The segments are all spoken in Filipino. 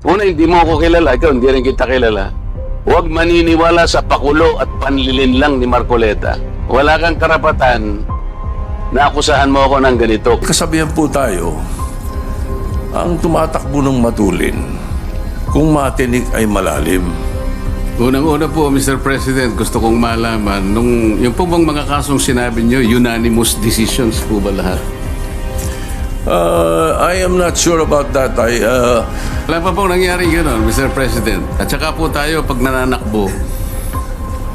Una, hindi mo ako kilala, ikaw hindi rin kita kilala. Huwag maniniwala sa pakulo at panlilin lang ni Marcoleta. Wala kang karapatan na akusahan mo ako ng ganito. Kasabihan po tayo, ang tumatakbo ng matulin, kung matinik ay malalim. Unang-una po, Mr. President, gusto kong malaman, nung, yung po bang mga kasong sinabi nyo, unanimous decisions po ba lahat? Uh, I am not sure about that. I, uh, Wala pa pong nangyari gano'n, Mr. President. At saka po tayo, pag nananakbo,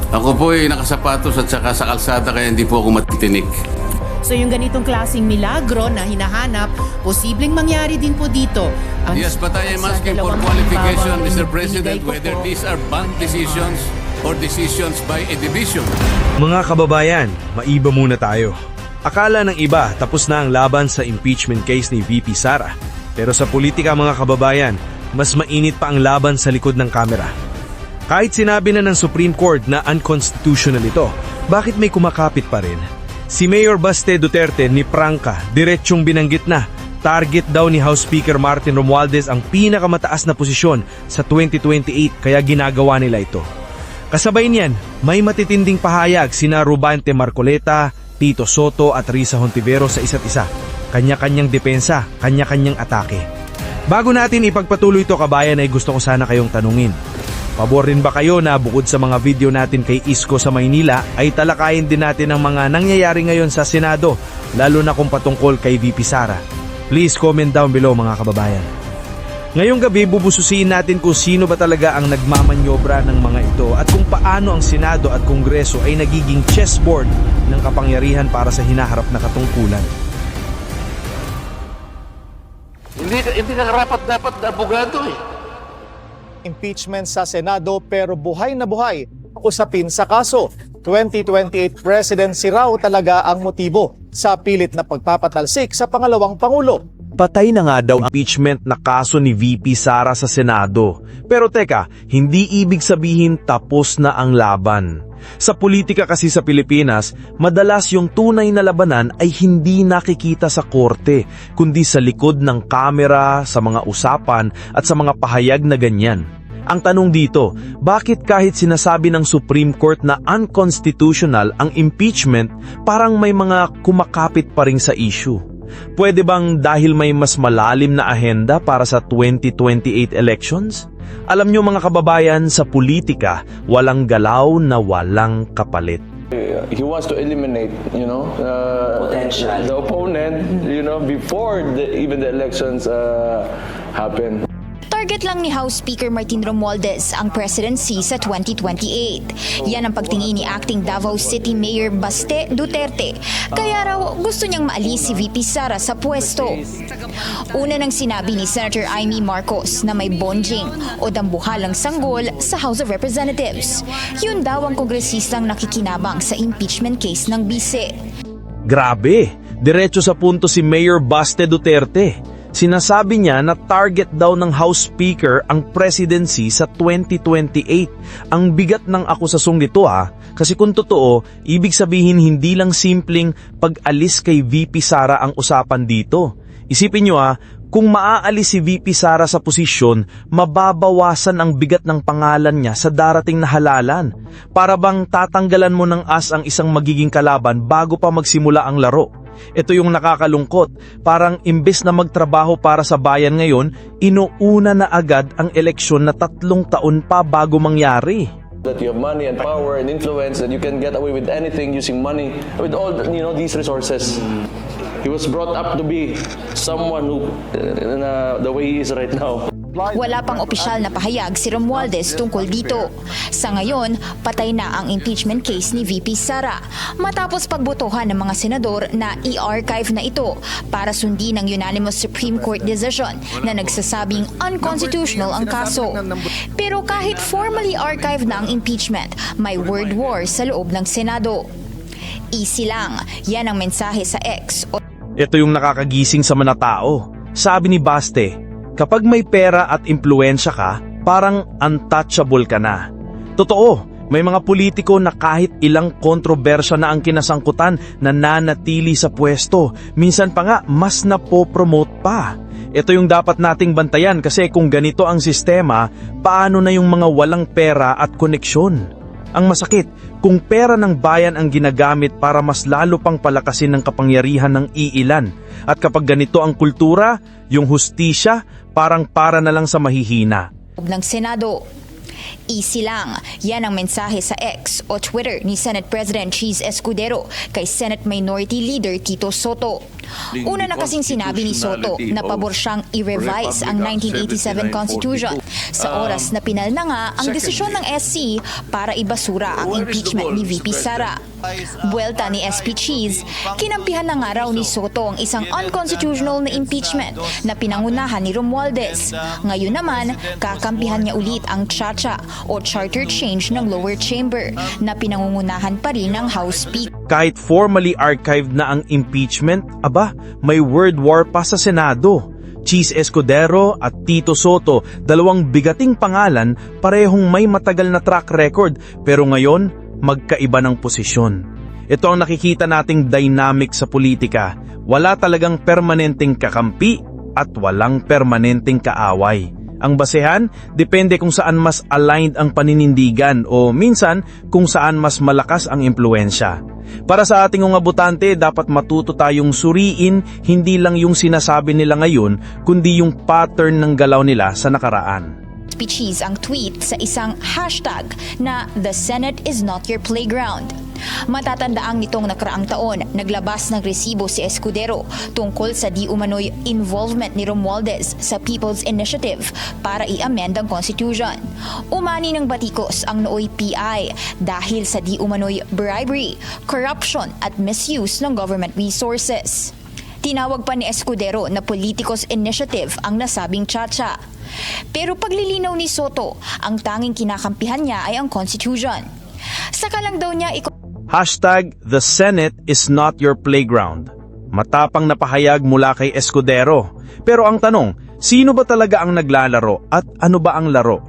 ako po ay nakasapatos at saka sa kalsada kaya hindi po ako matitinik. So yung ganitong klasing milagro na hinahanap, posibleng mangyari din po dito. Ang Yes, but I am asking for qualification, Mr. President, whether po. these are bond decisions or decisions by a division. Mga kababayan, maiba muna tayo. Akala ng iba tapos na ang laban sa impeachment case ni VP Sara. Pero sa politika mga kababayan, mas mainit pa ang laban sa likod ng kamera. Kahit sinabi na ng Supreme Court na unconstitutional ito, bakit may kumakapit pa rin? Si Mayor Baste Duterte ni Prangka, diretsyong binanggit na, target daw ni House Speaker Martin Romualdez ang pinakamataas na posisyon sa 2028 kaya ginagawa nila ito. Kasabay niyan, may matitinding pahayag sina Rubante Marcoleta, Tito Soto at Risa Hontivero sa isa't isa. Kanya-kanyang depensa, kanya-kanyang atake. Bago natin ipagpatuloy ito kabayan ay gusto ko sana kayong tanungin. Pabor rin ba kayo na bukod sa mga video natin kay Isko sa Maynila ay talakayin din natin ang mga nangyayari ngayon sa Senado lalo na kung patungkol kay VP Sara? Please comment down below mga kababayan. Ngayong gabi bubususin natin kung sino ba talaga ang nagmamanyobra ng mga ito at kung paano ang Senado at Kongreso ay nagiging chessboard ng kapangyarihan para sa hinaharap na katungkulan. Hindi, hindi ka karapat dapat na abogado eh. impeachment sa Senado pero buhay na buhay usapin sa kaso. 2028 presidency raw talaga ang motibo sa pilit na pagpapatalsik sa pangalawang pangulo. Patay na nga daw ang impeachment na kaso ni VP Sara sa Senado. Pero teka, hindi ibig sabihin tapos na ang laban. Sa politika kasi sa Pilipinas, madalas yung tunay na labanan ay hindi nakikita sa korte, kundi sa likod ng kamera, sa mga usapan at sa mga pahayag na ganyan. Ang tanong dito, bakit kahit sinasabi ng Supreme Court na unconstitutional ang impeachment, parang may mga kumakapit pa rin sa issue? Pwede bang dahil may mas malalim na ahenda para sa 2028 elections? Alam nyo mga kababayan, sa politika, walang galaw na walang kapalit. he wants to eliminate, you know, uh, the opponent, you know, before the, even the elections uh, happen. Target lang ni House Speaker Martin Romualdez ang presidency sa 2028. Yan ang pagtingin ni acting Davao City Mayor Baste Duterte. Kaya raw gusto niyang maalis si VP Sara sa pwesto. Una nang sinabi ni Senator Amy Marcos na may bonjing o dambuhalang sanggol sa House of Representatives. Yun daw ang kongresistang nakikinabang sa impeachment case ng bise. Grabe! Diretso sa punto si Mayor Baste Duterte. Sinasabi niya na target daw ng House Speaker ang presidency sa 2028. Ang bigat ng akusasong nito ha, kasi kung totoo, ibig sabihin hindi lang simpleng pag-alis kay VP Sara ang usapan dito. Isipin nyo ha, kung maaalis si VP Sara sa posisyon, mababawasan ang bigat ng pangalan niya sa darating na halalan. Para bang tatanggalan mo ng as ang isang magiging kalaban bago pa magsimula ang laro. Ito yung nakakalungkot. Parang imbes na magtrabaho para sa bayan ngayon, inuuna na agad ang eleksyon na tatlong taon pa bago mangyari. That you have money and power and influence, that you can get away with anything using money, with all you know these resources. He was brought up to be someone who, uh, the way he is right now. Wala pang opisyal na pahayag si Romualdez tungkol dito. Sa ngayon, patay na ang impeachment case ni VP Sara matapos pagbotohan ng mga senador na i-archive na ito para sundin ang unanimous Supreme Court decision na nagsasabing unconstitutional ang kaso. Pero kahit formally archived na ang impeachment, may word war sa loob ng Senado. Easy lang, yan ang mensahe sa X Ito yung nakakagising sa mga tao. Sabi ni Baste, kapag may pera at impluensya ka, parang untouchable ka na. Totoo, May mga politiko na kahit ilang kontrobersya na ang kinasangkutan na nanatili sa pwesto. Minsan pa nga, mas napopromote pa. Ito yung dapat nating bantayan kasi kung ganito ang sistema, paano na yung mga walang pera at koneksyon? Ang masakit, kung pera ng bayan ang ginagamit para mas lalo pang palakasin ng kapangyarihan ng iilan. At kapag ganito ang kultura, yung hustisya, parang para na lang sa mahihina. ng Senado. Easy lang. Yan ang mensahe sa X o Twitter ni Senate President Cheese Escudero kay Senate Minority Leader Tito Soto. Una na kasing sinabi ni Soto na pabor siyang i-revise ang 1987 Constitution sa oras na pinal na nga ang desisyon ng SC para ibasura ang impeachment ni VP Sara. Buelta ni SP Cheese, kinampihan na nga raw ni Soto ang isang unconstitutional na impeachment na pinangunahan ni Romualdez. Ngayon naman, kakampihan niya ulit ang Chacha o Charter Change ng lower chamber na pinangungunahan pa rin ng House Speaker. Kahit formally archived na ang impeachment, aba, may word war pa sa Senado. Cheese Escudero at Tito Soto, dalawang bigating pangalan, parehong may matagal na track record, pero ngayon, magkaiba ng posisyon. Ito ang nakikita nating dynamic sa politika. Wala talagang permanenteng kakampi at walang permanenteng kaaway. Ang basehan, depende kung saan mas aligned ang paninindigan o minsan kung saan mas malakas ang impluensya. Para sa ating mga botante, dapat matuto tayong suriin hindi lang yung sinasabi nila ngayon, kundi yung pattern ng galaw nila sa nakaraan. Cheese ang tweet sa isang hashtag na The Senate is not your playground. Matatandaang nitong nakaraang taon, naglabas ng resibo si Escudero tungkol sa di umano'y involvement ni Romualdez sa People's Initiative para i-amend ang Constitution. Umani ng batikos ang nooy PI dahil sa di umano'y bribery, corruption at misuse ng government resources. Tinawag pa ni Escudero na Politicos Initiative ang nasabing tsatsya. Pero paglilinaw ni Soto, ang tanging kinakampihan niya ay ang Constitution. Saka lang daw niya iko- Hashtag The Senate is not your playground. Matapang na pahayag mula kay Escudero. Pero ang tanong, sino ba talaga ang naglalaro at ano ba ang laro?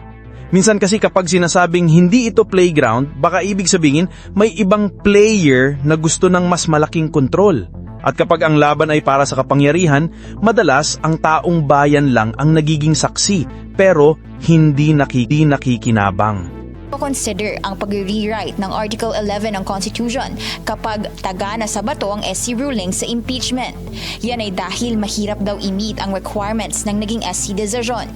Minsan kasi kapag sinasabing hindi ito playground, baka ibig sabihin may ibang player na gusto ng mas malaking kontrol. At kapag ang laban ay para sa kapangyarihan, madalas ang taong bayan lang ang nagiging saksi pero hindi nakiki nakikinabang. consider ang pag-rewrite ng Article 11 ng Constitution kapag taga na sa bato ang SC ruling sa impeachment. Yan ay dahil mahirap daw i-meet ang requirements ng naging SC decision.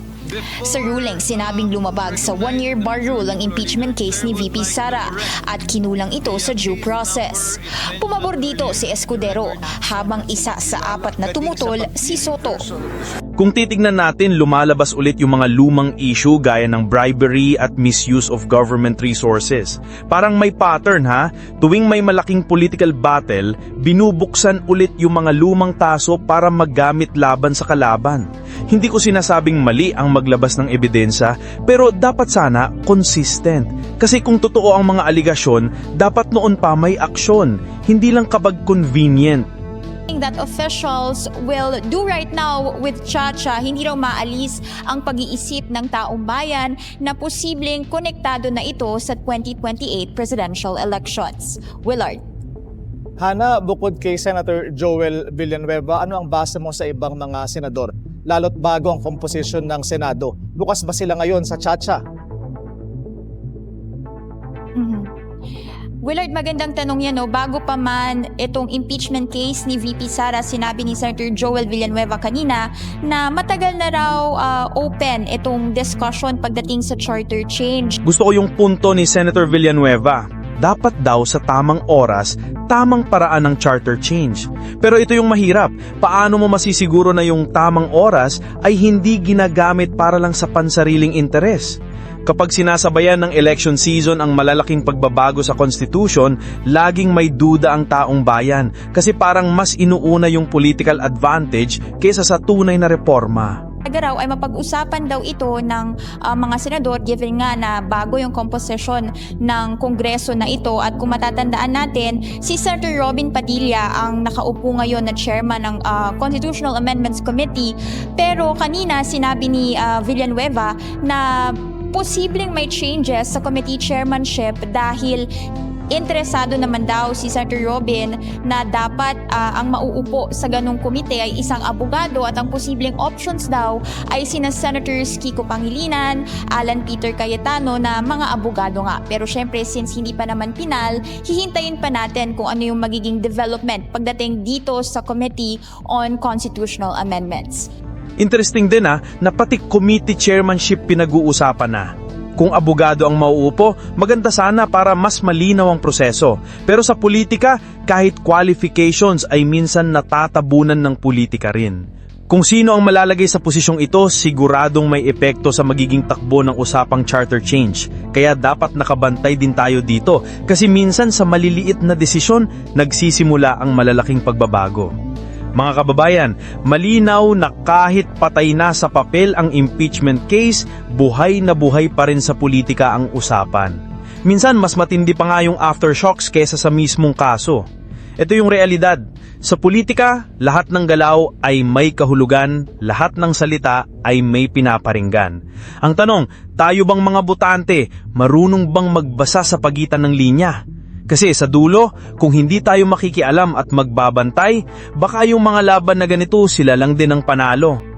Sa ruling, sinabing lumabag sa one-year bar rule ang impeachment case ni VP Sara at kinulang ito sa due process. Pumabor dito si Escudero habang isa sa apat na tumutol si Soto. Kung titignan natin, lumalabas ulit yung mga lumang issue gaya ng bribery at misuse of government resources. Parang may pattern ha, tuwing may malaking political battle, binubuksan ulit yung mga lumang taso para maggamit laban sa kalaban. Hindi ko sinasabing mali ang maglabas ng ebidensya, pero dapat sana consistent. Kasi kung totoo ang mga aligasyon, dapat noon pa may aksyon, hindi lang kabag convenient. that officials will do right now with Chacha, hindi raw maalis ang pag-iisip ng taong bayan na posibleng konektado na ito sa 2028 presidential elections. Willard. Hana, bukod kay Senator Joel Villanueva, ano ang basa mo sa ibang mga senador? Lalo't bago ang komposisyon ng Senado. Bukas ba sila ngayon sa Chacha? Mhm. Willard, magandang tanong yan. No? Bago pa man itong impeachment case ni VP Sara, sinabi ni Senator Joel Villanueva kanina na matagal na raw ah, open itong discussion pagdating sa charter change. Gusto ko yung punto ni Senator Villanueva. Dapat daw sa tamang oras, tamang paraan ng charter change. Pero ito yung mahirap. Paano mo masisiguro na yung tamang oras ay hindi ginagamit para lang sa pansariling interes? Kapag sinasabayan ng election season ang malalaking pagbabago sa constitution, laging may duda ang taong bayan kasi parang mas inuuna yung political advantage kaysa sa tunay na reforma. Talaga raw ay mapag-usapan daw ito ng ah, mga senador given nga na bago yung composition ng kongreso na ito. At kung matatandaan natin si Senator Robin Padilla ang nakaupo ngayon na chairman ng ah, Constitutional Amendments Committee. Pero kanina sinabi ni ah, Villanueva na posibleng may changes sa committee chairmanship dahil interesado naman daw si Senator Robin na dapat ah, ang mauupo sa ganong komite ay isang abogado at ang posibleng options daw ay sina Senators Kiko Pangilinan, Alan Peter Cayetano na mga abogado nga. Pero syempre since hindi pa naman pinal, hihintayin pa natin kung ano yung magiging development pagdating dito sa Committee on Constitutional Amendments. Interesting din ah, na pati committee chairmanship pinag-uusapan na. Kung abogado ang mauupo, maganda sana para mas malinaw ang proseso. Pero sa politika, kahit qualifications ay minsan natatabunan ng politika rin. Kung sino ang malalagay sa posisyong ito, siguradong may epekto sa magiging takbo ng usapang charter change. Kaya dapat nakabantay din tayo dito kasi minsan sa maliliit na desisyon, nagsisimula ang malalaking pagbabago. Mga kababayan, malinaw na kahit patay na sa papel ang impeachment case, buhay na buhay pa rin sa politika ang usapan. Minsan mas matindi pa nga yung aftershocks kesa sa mismong kaso. Ito yung realidad. Sa politika, lahat ng galaw ay may kahulugan, lahat ng salita ay may pinaparinggan. Ang tanong, tayo bang mga botante, marunong bang magbasa sa pagitan ng linya? Kasi sa dulo, kung hindi tayo makikialam at magbabantay, baka yung mga laban na ganito sila lang din ang panalo.